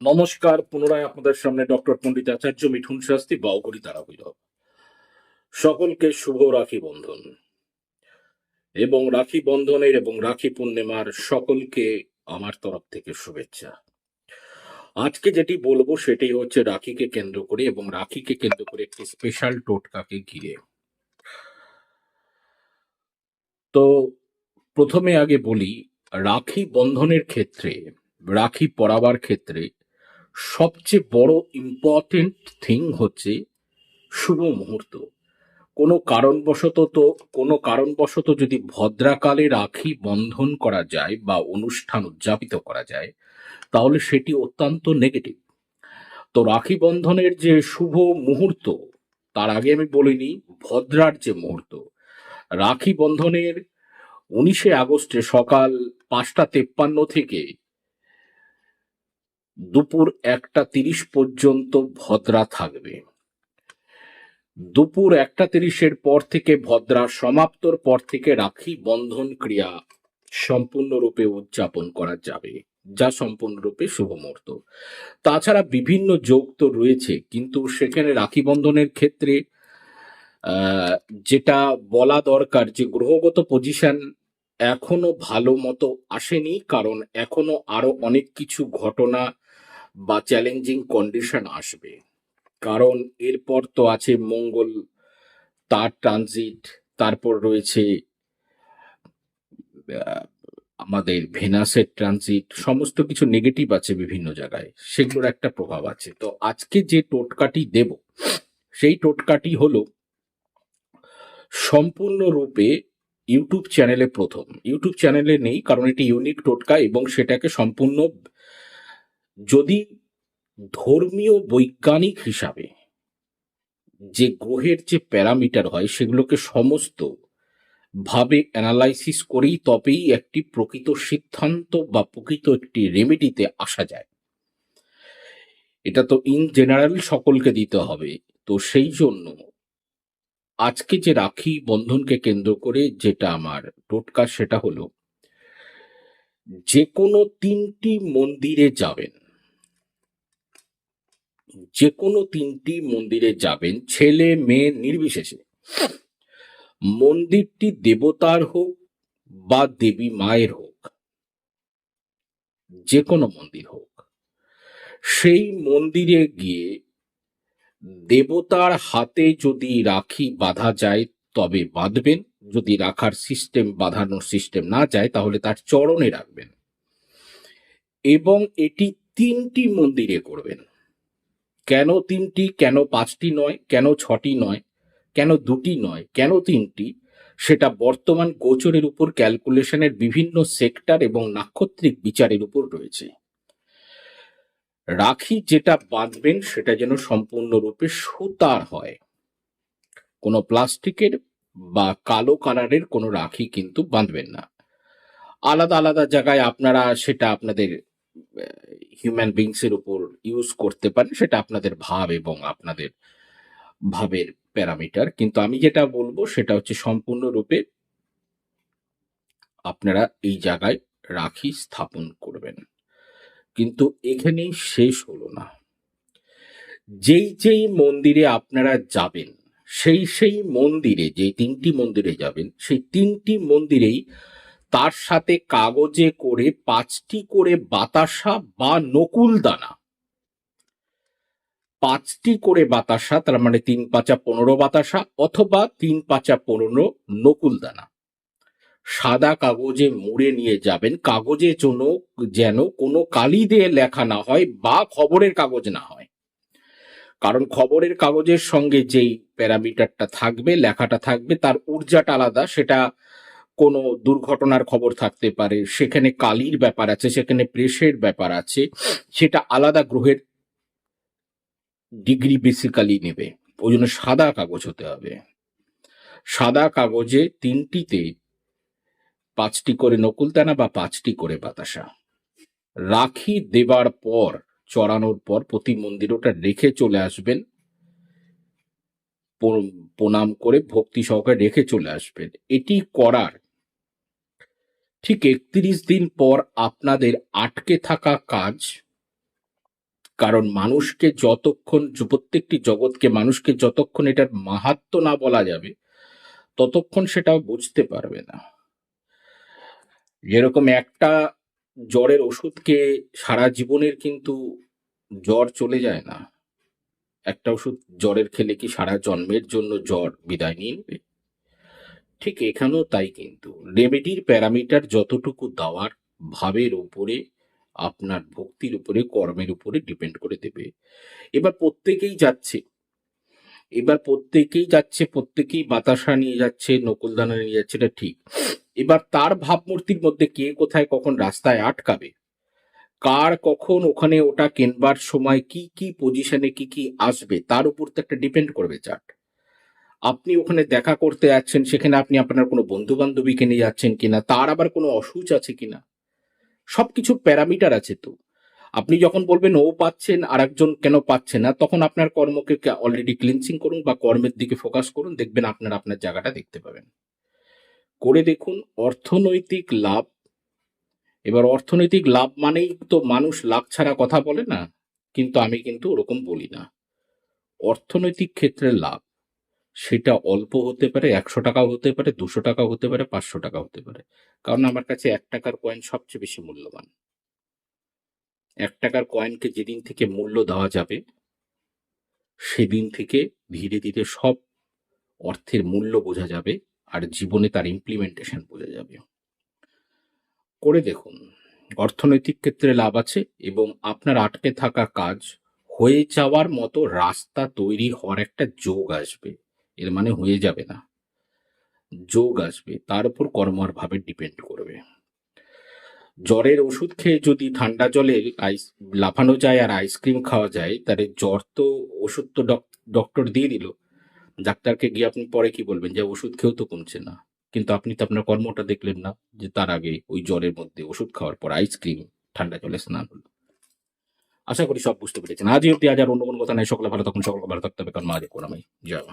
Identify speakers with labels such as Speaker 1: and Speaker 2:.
Speaker 1: নমস্কার, পুনরায় আপনাদের সামনে ডক্টর পণ্ডিত আচার্য মিঠুন শাস্তি বাউকরি তারা ভৈরব সকলকে শুভ রাখি বন্ধন। এবং রাখি বন্ধনের এবং রাখি পূর্ণিমার সকলকে আমার তরফ থেকে শুভেচ্ছা। আজকে যেটি বলব সেটি হচ্ছে রাখিকে কেন্দ্র করে এবং রাখিকে কেন্দ্র করে একটি স্পেশাল টোটকাকে ঘিরে। তো প্রথমে আগে বলি, রাখি বন্ধনের ক্ষেত্রে, রাখি পরাবার ক্ষেত্রে সবচেয়ে বড় ইম্পর্টেন্ট থিং হচ্ছে শুভ মুহূর্ত। কোনো কারণবশত তো, কোনো কারণবশত যদি ভদ্রাকালে রাখি বন্ধন করা যায় বা অনুষ্ঠান উদযাপিত করা যায়, তাহলে সেটি অত্যন্ত নেগেটিভ তো রাখি বন্ধনের যে শুভ মুহূর্ত, তার আগে আমি বলিনি ভদ্রার যে মুহূর্ত। রাখি বন্ধনের উনিশে আগস্টে সকাল পাঁচটা তেপ্পান্ন থেকে দুপুর একটা তিরিশ পর্যন্ত ভদ্রা থাকবে। দুপুর একটা তিরিশের পর থেকে ভদ্রা, সমাপ্তর পর থেকে রাখি বন্ধন ক্রিয়া সম্পূর্ণরূপে উদযাপন করা যাবে, যা সম্পূর্ণরূপে শুভ মুহূর্ত। তাছাড়া বিভিন্ন যোগ তো রয়েছে, কিন্তু সেখানে রাখি বন্ধনের ক্ষেত্রে যেটা বলা দরকার যে গ্রহগত পজিশন এখনও ভালো মতো আসেনি, কারণ এখনও আরও অনেক কিছু ঘটনা বা চ্যালেঞ্জিং কন্ডিশন আসবে। কারণ এরপর তো আছে মঙ্গল, তার ট্রানজিট তারপর রয়েছে আমাদের ভেনাসের ট্রানজিট সমস্ত কিছু নেগেটিভ আছে বিভিন্ন জায়গায়, সেগুলোর একটা প্রভাব আছে। তো আজকে যে টোটকাটি দেব, সেই টোটকাটি হলো সম্পূর্ণরূপে ইউটিউব চ্যানেলে প্রথম। ইউটিউব চ্যানেলে নেই, কারণ এটি ইউনিক টোটকা এবং সেটাকে সম্পূর্ণ যদি ধর্মীয় বৈজ্ঞানিক হিসাবে যে গ্রহের যে প্যারামিটার হয় সেগুলোকে সমস্ত ভাবে অ্যানালাইসিস করেই তবেই একটি প্রকৃত সিদ্ধান্ত বা প্রকৃত একটি রেমেডিতে আসা যায়। এটা তো ইন জেনারেল সকলকে দিতে হবে। তো সেই জন্য আজকে যে রাখি বন্ধনকে কেন্দ্র করে যেটা আমার টোটকা সেটা হলো, যে কোনো তিনটি মন্দিরে যাবেন যে কোনো তিনটি মন্দিরে যাবেন, ছেলে, মেয়ে, নির্বিশেষে। মন্দিরটি দেবতার হোক বা দেবী মায়ের হোক যে কোনো মন্দির হোক, সেই মন্দিরে গিয়ে দেবতার হাতে যদি রাখি বাঁধা যায়, তবে বাঁধবেন। যদি রাখার সিস্টেম বাঁধানোর সিস্টেম না যায়, তাহলে তার চরণে রাখবেন। এবং এটি তিনটি মন্দিরে করবেন। কেন তিনটি, কেন পাঁচটি নয়, কেন ছটি নয়, কেন দুটি নয়, কেন তিনটি, সেটা বর্তমান গোচরের উপর ক্যালকুলেশনের বিভিন্ন সেক্টর এবং নাক্ষত্রিক বিচারের উপর রয়েছে। রাখি যেটা বাঁধবেন সেটা যেন সম্পূর্ণরূপে সুতার হয়। কোনো প্লাস্টিকের বা কালো কালারের কোনো রাখি কিন্তু বাঁধবেন না। আলাদা আলাদা জায়গায় আপনারা সেটা আপনাদের হিউম্যান বিংসের উপর ইউজ করতে পারেন, সেটা আপনাদের ভাব এবং আপনাদের ভাবের প্যারামিটার। কিন্তু আমি যেটা বলব, সেটা হচ্ছে সম্পূর্ণরূপে আপনারা এই জায়গায় রাখি, স্থাপন করবেন। কিন্তু এখানেই শেষ হলো না। যেই যেই মন্দিরে আপনারা যাবেন, সেই সেই মন্দিরে যে তিনটি মন্দিরে যাবেন, সেই তিনটি মন্দিরেই তার সাথে কাগজে করে, পাঁচটি করে বাতাসা বা নকুল দানা পাঁচটি করে বাতাসা, তার মানে তিন পাঁচা পনেরো বাতাসা, অথবা তিন পাঁচা পনেরো নকুল দানা। সাদা কাগজে মুড়ে নিয়ে যাবেন কাগজে জন্য যেন কোনো কালি দিয়ে লেখা না হয় বা খবরের কাগজ না হয়। কারণ খবরের কাগজের সঙ্গে যেই প্যারামিটারটা থাকবে, লেখাটা থাকবে, তার ঊর্জাটা আলাদা, সেটা কোনো দুর্ঘটনার খবর থাকতে পারে, সেখানে কালির ব্যাপার আছে, সেখানে প্রেসের ব্যাপার আছে, সেটা আলাদা গ্রহের ডিগ্রি বেসিক্যালি নেবে। ওই জন্য সাদা কাগজ হতে হবে। সাদা কাগজে তিনটিতে পাঁচটি করে নকুলদানা বা পাঁচটি করে বাতাসা। রাখি দেবার পর, চড়ানোর পর প্রতি মন্দিরে ওটা রেখে চলে আসবেন। প্রণাম করে ভক্তি সহকারে রেখে চলে আসবেন। এটি করার ঠিক একত্রিশ দিন পর আপনাদের আটকে থাকা কাজ কারণ মানুষকে যতক্ষণ প্রত্যেকটি জগৎকে মানুষকে যতক্ষণ এটার মাহাত্ম না বলা যাবে, ততক্ষণ সেটা বুঝতে পারবে না। যেরকম একটা জ্বরের ওষুধকে সারা জীবনের কিন্তু জ্বর চলে যায় না। একটা ওষুধ জ্বরের খেলে কি সারা জন্মের জন্য জ্বর বিদায় নিয়ে নেবে? ঠিক এখানেও তাই কিন্তু। রেমেডির প্যারামিটার যতটুকু দেওয়ার ভাবের উপরে আপনার ভক্তির উপরে, কর্মের উপরে ডিপেন্ড করে দেবে। এবার প্রত্যেকেই যাচ্ছে। এবার প্রত্যেকেই যাচ্ছে, প্রত্যেকেই বাতাসা নিয়ে যাচ্ছে, নকুলদানা নিয়ে যাচ্ছে, এটা ঠিক। এবার তার ভাবমূর্তির মধ্যে কে কোথায় কখন রাস্তায় আটকাবে? কার কখন ওখানে ওটা কেনবার সময়, কি কি পজিশনে কি কি আসবে, তার উপর তো একটা ডিপেন্ড করবে চার্ট আপনি ওখানে দেখা করতে যাচ্ছেন, সেখানে আপনি আপনার কোনো বন্ধু বান্ধবীকে নিয়ে যাচ্ছেন কিনা, তার আবার কোনো অসুচ আছে কিনা? সবকিছু প্যারামিটার আছে তো। আপনি যখন বলবেন, ও পাচ্ছেন আর একজন কেন পাচ্ছে না? তখন আপনার কর্মকে অলরেডি ক্লিনসিং করুন বা কর্মের দিকে ফোকাস করুন, দেখবেন আপনার আপনার জায়গাটা দেখতে পাবেন। করে দেখুন, অর্থনৈতিক লাভ, এবার অর্থনৈতিক লাভ মানেই তো মানুষ লাভ ছাড়া কথা বলে না, কিন্তু আমি কিন্তু ওরকম বলি না। অর্থনৈতিক ক্ষেত্রে লাভ। সেটা অল্প হতে পারে, একশো টাকাও হতে পারে, দুশো টাকাও হতে পারে, পাঁচশো টাকা হতে পারে। কারণ আমার কাছে এক টাকার কয়েন সবচেয়ে বেশি মূল্যবান। এক টাকার কয়েনকে যেদিন থেকে মূল্য দেওয়া যাবে, সেদিন থেকে ধীরে ধীরে সব অর্থের মূল্য বোঝা যাবে আর জীবনে তার ইমপ্লিমেন্টেশন বোঝা যাবে। করে দেখুন, অর্থনৈতিক ক্ষেত্রে লাভ আছে এবং আপনার আটকে থাকা কাজ হয়ে যাওয়ার মতো রাস্তা তৈরি হওয়ার একটা যোগ আসবে। এর মানে হয়ে যাবে না। যোগ আসবে, তার উপর কর্ম আর ভাবে ডিপেন্ড করবে। জ্বরের ওষুধ খেয়ে যদি ঠান্ডা জলে আইস লাফানো যায় আর আইসক্রিম খাওয়া যায়, তাহলে জ্বর তো ওষুধ তো ডক- ডক্টর দিয়ে দিল। ডাক্তারকে গিয়ে আপনি পরে কি বলবেন? যে ওষুধ খেয়েও তো কমছে না। কিন্তু আপনি তো আপনার কর্মটা দেখলেন না যে তার আগে ওই জ্বরের মধ্যে ওষুধ খাওয়ার পর আইসক্রিম ঠান্ডা জলে স্নান হলো। আশা করি সব বুঝতে পেরেছেন। আজই অব্দি আজ আর অন্য কোনো কথা নাই। সকলে ভালো তখন সকলকে ভালো থাকতে হবে। কারণ মা আজ কোনামাই জয় মা।